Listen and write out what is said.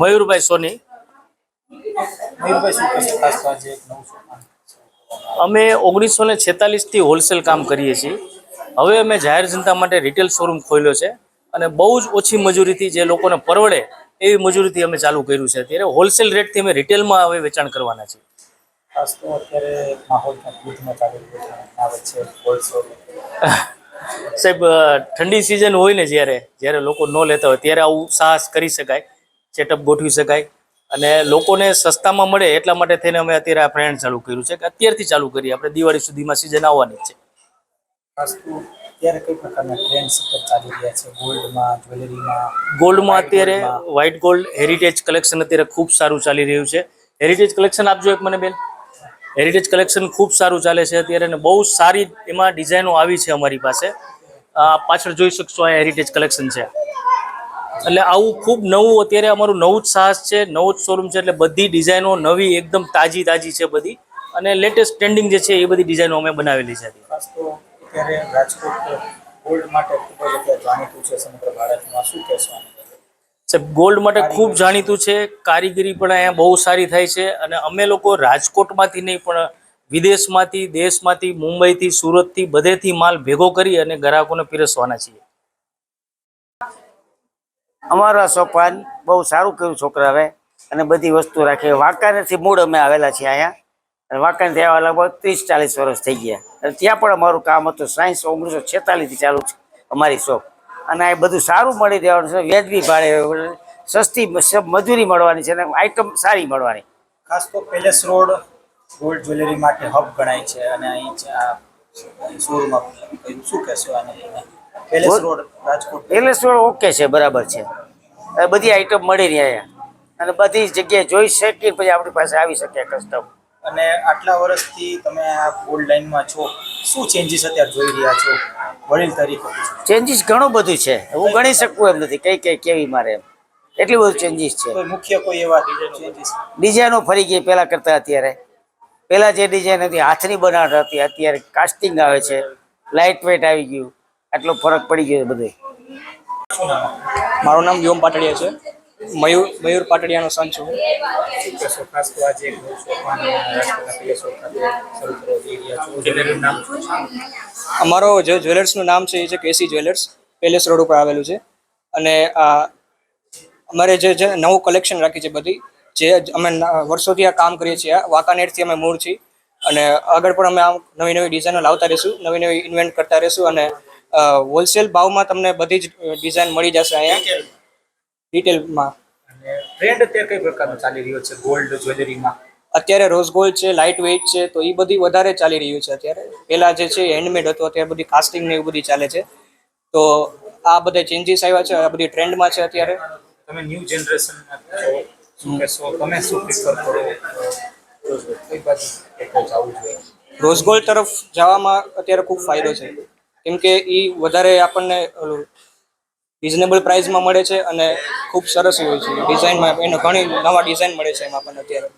મયુરભાઈ સોની. અમે ઓગણીસો ને છેતાલીસથી હોલસેલ કામ કરીએ છીએ. હવે અમે જાહેર જનતા માટે રિટેલ શોરૂમ ખોલ્યો છે અને બહુ જ ઓછી મજૂરીથી જે લોકોને પરવડે એવી મજૂરીથી અમે ચાલુ કર્યું છે. અત્યારે હોલસેલ રેટથી અમે રિટેલમાં હવે વેચાણ કરવાના છીએ. ખાસ તો અત્યારે માહોલ ક્યાંક ચાલી છે સાહેબ ઠંડી સિઝન હોય ને જ્યારે જ્યારે લોકો ન લેતા હોય ત્યારે આવું સાહસ કરી શકાય. સેટઅપ ગોઠવી શકાય. અને લોકોને સસ્તામાં મળે એટલા માટે થઈને અમે અત્યારે આ ફ્રેન્ડ ચાલુ કર્યું છે કે અત્યારથી ચાલુ કરીએ. આપણે દિવાળી સુધીમાં સિઝન આવવાની છે. અત્યારે કઈ પ્રકારના ટ્રેન્ડ સતત ચાલી રહ્યા છે? ગોલ્ડમાં જ્વેલરીમાં ગોલ્ડમાં અત્યારે વ્હાઇટ ગોલ્ડ હેરિટેજ કલેક્શન અત્યારે ખૂબ સારું ચાલી રહ્યું છે. હેરિટેજ કલેક્શન આપજો એક મને બેન? હેરિટેજ કલેક્શન ખૂબ સારું ચાલે છે અત્યારે અને બહુ સારી એમાં ડિઝાઇનો આવી છે અમારી પાસે. આ પાછળ જોઈ શકશો આ હેરિટેજ કલેક્શન છે. એટલે આવું ખૂબ નવું અત્યારે અમારું નવું જ સાહસ છે નવું જ શોરૂમ છે એટલે બધી ડિઝાઇનો નવી એકદમ તાજી તાજી છે બધી. અને લેટેસ્ટ ટ્રેન્ડિંગ જે છે એ બધી ડિઝાઇનો અમે બનાવેલી છે. અત્યારે રાજકોટ ગોલ્ડ માટે ખૂબ જ અત્યારે જાણીતું છે સમગ્ર ભારતમાં. શું કહેશો સાહેબ ગોલ્ડ માટે ખૂબ જાણીતું છે કારીગરી પણ અહીંયા બહુ સારી થાય છે. અને અમે લોકો રાજકોટમાંથી નહીં પણ વિદેશમાંથી દેશમાંથી મુંબઈથી સુરતથી બધેથી માલ ભેગો કરી અને ગ્રાહકોને પીરસવાના છીએ. અમારા સોપાન બહુ સારું કર્યું છોકરાએ અને બધી વસ્તુ રાખી. વાંકાનેરથી મૂળ અમે આવેલા છીએ અહીંયા. અને વાંકાનેરથી આવ્યા લગભગ ત્રીસ ચાલીસ વર્ષ થઈ ગયા. અને ત્યાં પણ અમારું કામ હતું સાયન્સ ઓગણીસો છેતાલીસથી ચાલુ છે અમારી શોપ. અને આ બધું સારું મળી રહેવાનું છે. વ્યાજબી ભાડે, સસ્તી મજૂરી મળવાની છે અને આઈટમ સારી મળવાની. ખાસ તો પેલેસ રોડ, ગોલ્ડ જ્વેલરી માટે હબ ગણાય છે અને અહીં શોરૂમ શું કહેશો palace road Rajkot. Palace road okay છે બરાબર છે. બધી આઈટમ મળી રહી અહીંયા. અને બધી જગ્યાએ જોઈ શકીએ પછી આપણી પાસે આવી શકે કસ્ટમ અને આટલા વર્ષથી તમે આ ફૂડ લાઈનમાં છો. શું ચેન્જીસ અત્યારે જોઈ રહ્યા છો? વડીલ તરીકે. ચેન્જીસ ઘણું બધું છે. હું ગણી શકું એમ નથી. કઈ કઈ કેવી મારે એમ. એટલી બધું ચેન્જીસ છે. મુખ્ય કોઈ એવા ચેન્જીસ ડિઝાઇનો ફરી ગઈ પહેલા કરતા અત્યારે. પહેલા જે ડિઝાઇન હતી હાથની બનાવટ હતી અત્યારે કાસ્ટિંગ આવે છે. લાઇટ વેટ આવી ગયું. આટલો ફરક પડી ગયો બધું. મારું નામ વ્યોમ પાટડિયા છે. મયુર મયુર પાટડિયાનો સન છું અમારો જે જ્વેલર્સનું નામ છે એ છે કેસી જ્વેલર્સ. પેલેસ રોડ ઉપર આવેલું છે. અને આ અમારે જે જે નવું કલેક્શન રાખી છે બધી, જે અમે વર્ષોથી આ કામ કરીએ છીએ વાંકાનેરથી અમે મૂળ છીએ. અને આગળ પણ અમે આમ નવી નવી ડિઝાઇનો લાવતા રહીશું નવી નવી ઇન્વેન્ટ કરતા રહીશું અને હોલસેલ ભાવમાં તમને બધી જ ડિઝાઇન મળી જશે અહીંયા? ડિટેલમાં ટ્રેન્ડ અત્યારે કઈ પ્રકારનો ચાલી રહ્યો છે? ગોલ્ડ જ્વેલરીમાં અત્યારે રોઝ ગોલ્ડ છે લાઇટ વેઇટ છે તો એ બધી વધારે ચાલી રહ્યું છે અત્યારે. પહેલા જે છે હેન્ડમેડ હતું અત્યારે બધી કાસ્ટિંગ ને એવું બધી ચાલે છે. તો આ બધા ચેન્જીસ આવ્યા છે આ બધી ટ્રેન્ડમાં છે અત્યારે. તમે ન્યૂ જનરેશન તમે શું પ્રિફર કરો? રોઝ ગોલ્ડ તરફ જવામાં અત્યારે ખૂબ ફાયદો છે. કેમ કે એ વધારે આપણને રિઝનેબલ પ્રાઇસમાં મળે છે અને ખૂબ સરસ હોય છે. ડિઝાઇનમાં એને ઘણી નવા ડિઝાઇન મળે છે એમાં આપણને અત્યારે.